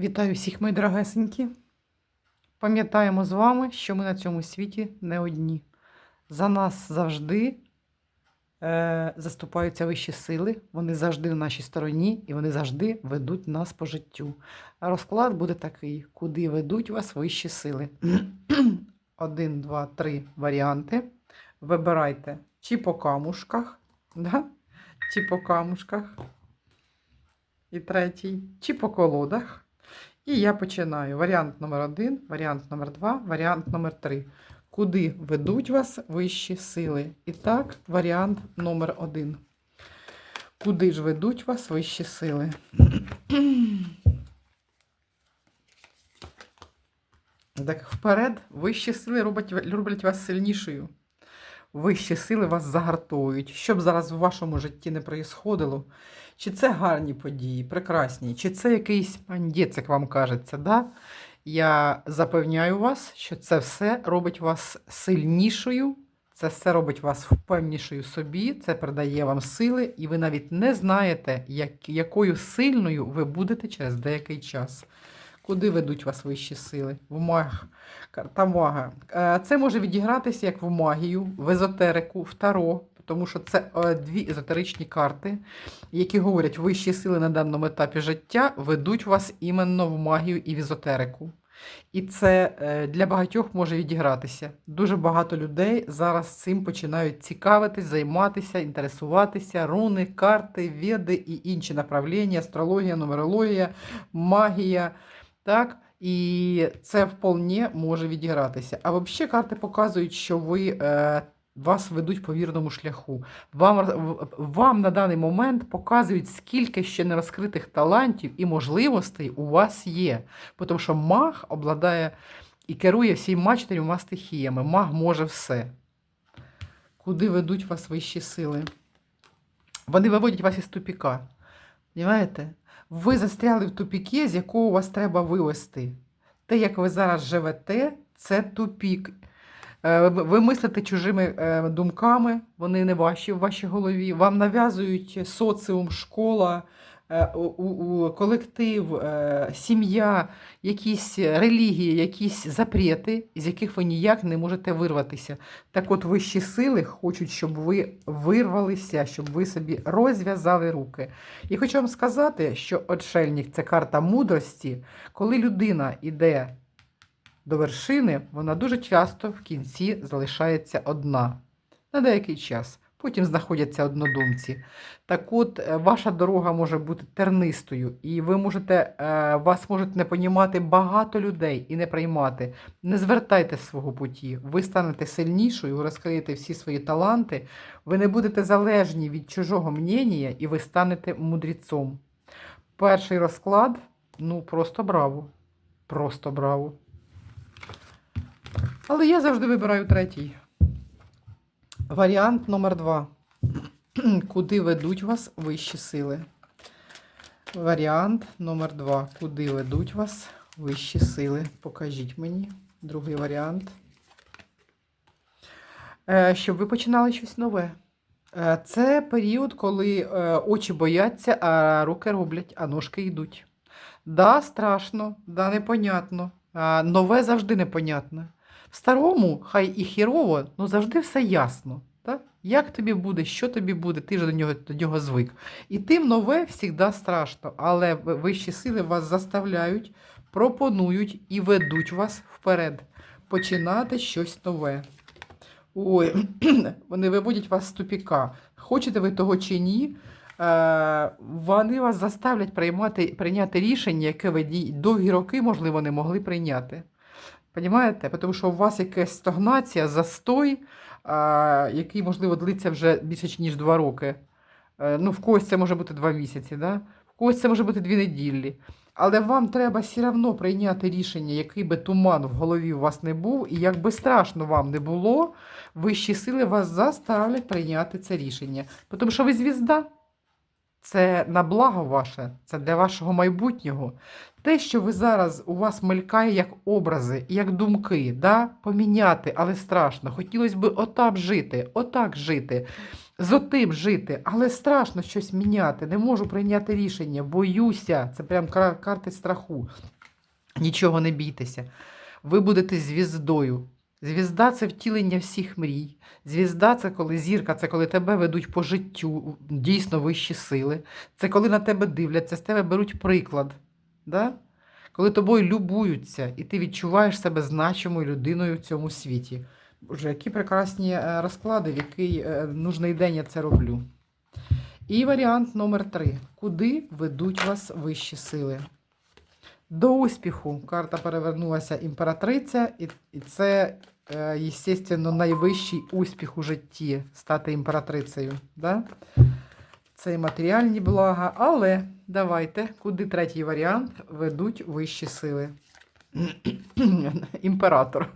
Вітаю всіх, мої дорогесенькі. Пам'ятаємо з вами, що ми на цьому світі не одні. За нас завжди е, заступаються вищі сили, вони завжди на нашій стороні і вони завжди ведуть нас по життю. Розклад буде такий: куди ведуть вас вищі сили. Один, два, три варіанти. Вибирайте чи по камушках, да? чи по камушках. І третій, чи по колодах. І я починаю. Варіант номер один, варіант номер два, варіант номер три. Куди ведуть вас вищі сили? І так, варіант номер один. Куди ж ведуть вас вищі сили? Так вперед, вищі сили роблять, роблять вас сильнішою. Вищі сили вас загартовують. Що б зараз в вашому житті не проїсходило, чи це гарні події, прекрасні, чи це якийсь пандєць, як вам кажеться, да? я запевняю вас, що це все робить вас сильнішою, це все робить вас впевнішою собі, це придає вам сили, і ви навіть не знаєте, як, якою сильною ви будете через деякий час. Куди ведуть вас вищі сили? В маг. Карта мага. Е, Це може відігратися як в магію, в езотерику, в таро, тому що це е, дві езотеричні карти, які говорять, вищі сили на даному етапі життя ведуть вас іменно в магію і в езотерику. І це е, для багатьох може відігратися. Дуже багато людей зараз цим починають цікавитись, займатися, інтересуватися. Руни, карти, веди і інші направлення, астрологія, нумерологія, магія. Так? І це вполне може відігратися. А взагалі карти показують, що ви. Е, вас ведуть по вірному шляху. Вам, вам на даний момент показують, скільки ще нерозкритих талантів і можливостей у вас є. Тому що маг обладає і керує всіма чотирма стихіями. Маг може все. Куди ведуть вас вищі сили? Вони виводять вас із тупіка. Понимаєте? Ви застряли в тупіке, з якого вас треба вивести. Те, як ви зараз живете, це тупік. Е, Ви мислите чужими е, думками, вони не ваші в вашій голові. Вам нав'язують соціум, школа, у- у- колектив, сім'я, якісь релігії, якісь запрети, з яких ви ніяк не можете вирватися. Так от вищі сили хочуть, щоб ви вирвалися, щоб ви собі розв'язали руки. І хочу вам сказати, що отшельник це карта мудрості, коли людина йде до вершини, вона дуже часто в кінці залишається одна на деякий час. Потім знаходяться однодумці. Так от, е, ваша дорога може бути тернистою, і ви можете, е, вас можуть не понімати багато людей і не приймати. Не звертайте свого путі. Ви станете сильнішою, розкриєте всі свої таланти, ви не будете залежні від чужого мнення, і ви станете мудрецом. Перший розклад ну просто браво. Просто браво. Але я завжди вибираю третій. Варіант номер два. Куди ведуть вас вищі сили? Варіант номер два. Куди ведуть вас вищі сили? Покажіть мені. Другий варіант. Е, Щоб ви починали щось нове. Е, Це період, коли е, очі бояться, а руки роблять, а ножки йдуть. Да, страшно, да, непонятно. Нове завжди непонятне. В старому, хай і хірово, ну завжди все ясно. Так? Як тобі буде, що тобі буде, ти ж до нього, до нього звик. І тим нове завжди страшно, але вищі сили вас заставляють, пропонують і ведуть вас вперед. Починати щось нове. Ой, вони виводять вас з тупіка. Хочете ви того чи ні, е, вони вас заставлять приймати, прийняти рішення, яке ви довгі роки, можливо, не могли прийняти. Понімаєте? Тому що у вас якась стагнація, застой, який, можливо, длиться вже більше, ніж два роки. Е, Ну, в когось це може бути два місяці, да? в когось це може бути дві неділі. Але вам треба все одно прийняти рішення, який би туман в голові у вас не був, і як би страшно вам не було, вищі сили вас заставлять прийняти це рішення. Тому що ви звізда. Це на благо ваше, це для вашого майбутнього. Те, що ви зараз у вас мелькає як образи, як думки, да? поміняти, але страшно. Хотілося б отак жити, отак жити. з отим жити, але страшно щось міняти. Не можу прийняти рішення, боюся. Це прям карти страху. Нічого не бійтеся. Ви будете звіздою. Звізда це втілення всіх мрій. Звізда це коли зірка, це коли тебе ведуть по життю, дійсно вищі сили. Це коли на тебе дивляться, з тебе беруть приклад. Да? Коли тобою любуються, і ти відчуваєш себе значимою людиною в цьому світі. Боже, які прекрасні е, розклади, в який е, нужний день я це роблю. І варіант номер три. Куди ведуть вас вищі сили? До успіху. Карта перевернулася імператриця, і, це, естественно, найвищий успіх у житті стати імператрицею. Да? Це і матеріальні блага, але давайте, куди третій варіант ведуть вищі сили. Імператор.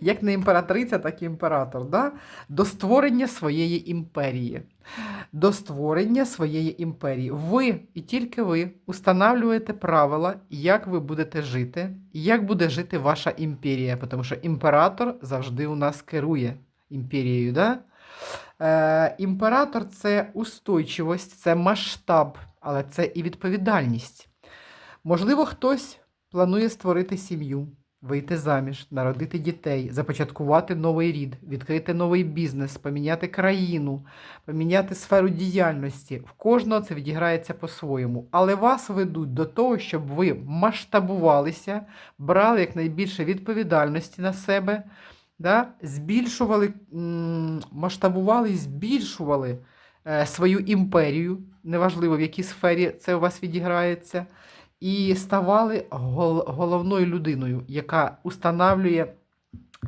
Як не імператриця, так і імператор. Да? До створення своєї імперії. До створення своєї імперії. Ви і тільки ви устанавлюєте правила, як ви будете жити, як буде жити ваша імперія. Тому що імператор завжди у нас керує імперією. Да? Е, імператор це устойчивість, це масштаб, але це і відповідальність. Можливо, хтось планує створити сім'ю, вийти заміж, народити дітей, започаткувати новий рід, відкрити новий бізнес, поміняти країну, поміняти сферу діяльності. В кожного це відіграється по-своєму. Але вас ведуть до того, щоб ви масштабувалися, брали якнайбільше відповідальності на себе, да? збільшували, масштабували і збільшували е, свою імперію, неважливо в якій сфері це у вас відіграється і ставали гол- головною людиною, яка устанавлює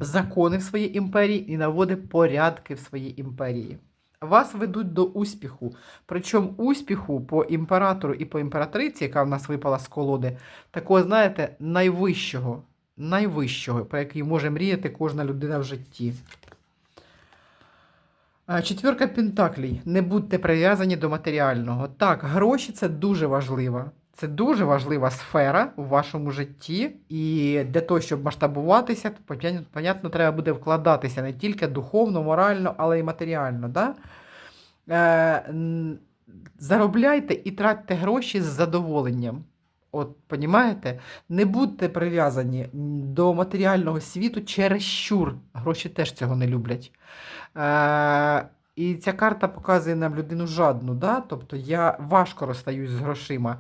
закони в своїй імперії і наводить порядки в своїй імперії. Вас ведуть до успіху. Причому успіху по імператору і по імператриці, яка в нас випала з колоди, такого, знаєте, найвищого, найвищого, про який може мріяти кожна людина в житті. Четвірка Пентаклей. Не будьте прив'язані до матеріального. Так, гроші це дуже важливо. Це дуже важлива сфера у вашому житті, і для того, щоб масштабуватися, понятно, треба буде вкладатися не тільки духовно, морально, але й матеріально. Да? Е, заробляйте і тратьте гроші з задоволенням. От, понімаєте? Не будьте прив'язані до матеріального світу через щур. Гроші теж цього не люблять. Е, і ця карта показує нам людину жадну. Да? Тобто я важко розстаюсь з грошима.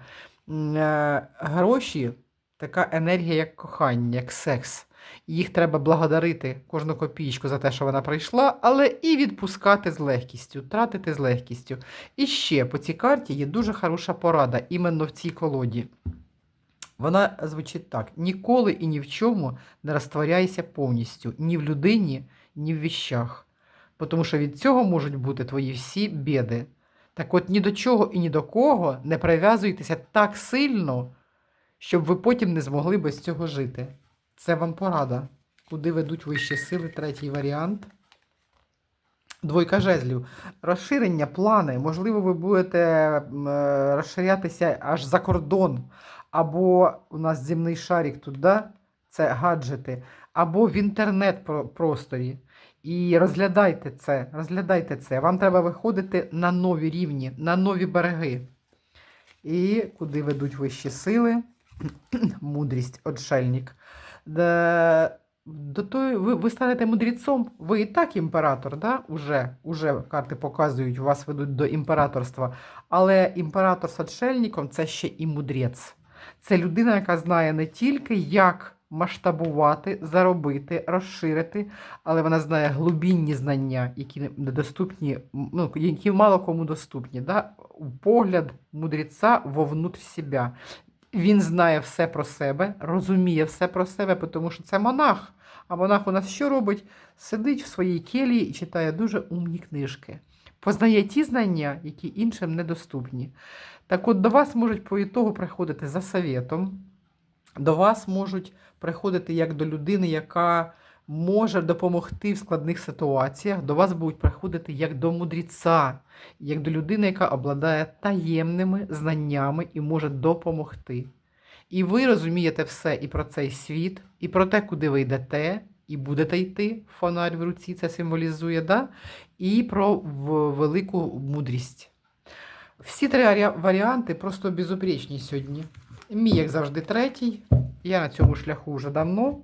Е, Гроші така енергія, як кохання, як секс. Їх треба благодарити кожну копійку за те, що вона прийшла, але і відпускати з легкістю, тратити з легкістю. І ще по цій карті є дуже хороша порада іменно в цій колоді. Вона звучить так: ніколи і ні в чому не розтворяйся повністю ні в людині, ні в віщах. Тому що від цього можуть бути твої всі біди. Так от ні до чого і ні до кого не прив'язуйтеся так сильно, щоб ви потім не змогли без цього жити. Це вам порада. Куди ведуть вищі сили, третій варіант. Двойка жезлів. Розширення, плани. Можливо, ви будете е, розширятися аж за кордон. Або у нас земний шарик тут, да? Це гаджети, або в інтернет-просторі. І розглядайте це, розглядайте це. Вам треба виходити на нові рівні, на нові береги. І куди ведуть вищі сили? Мудрість, отшельник. До той, ви, ви станете мудрецом, ви і так імператор, да? уже, уже карти показують, вас ведуть до імператорства. Але імператор з отшельником це ще і мудрець. Це людина, яка знає не тільки, як масштабувати, заробити, розширити, але вона знає глибинні знання, які недоступні, ну, які мало кому доступні. Да? Погляд мудреця вовнутрь себе. Він знає все про себе, розуміє все про себе, тому що це монах. А монах у нас що робить? Сидить в своїй келії і читає дуже умні книжки. Познає ті знання, які іншим недоступні. Так от до вас можуть по ітогу приходити за советом, до вас можуть приходити як до людини, яка може допомогти в складних ситуаціях. До вас будуть приходити як до мудреця, як до людини, яка обладає таємними знаннями і може допомогти. І ви розумієте все і про цей світ, і про те, куди ви йдете, і будете йти, фонарь в руці, це символізує, да? і про велику мудрість. Всі три варіанти просто безупречні сьогодні. Мій, як завжди, третій. Я на цьому шляху вже давно.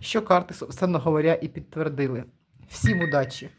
Що карти, собственно говоря, і підтвердили. Всім удачі!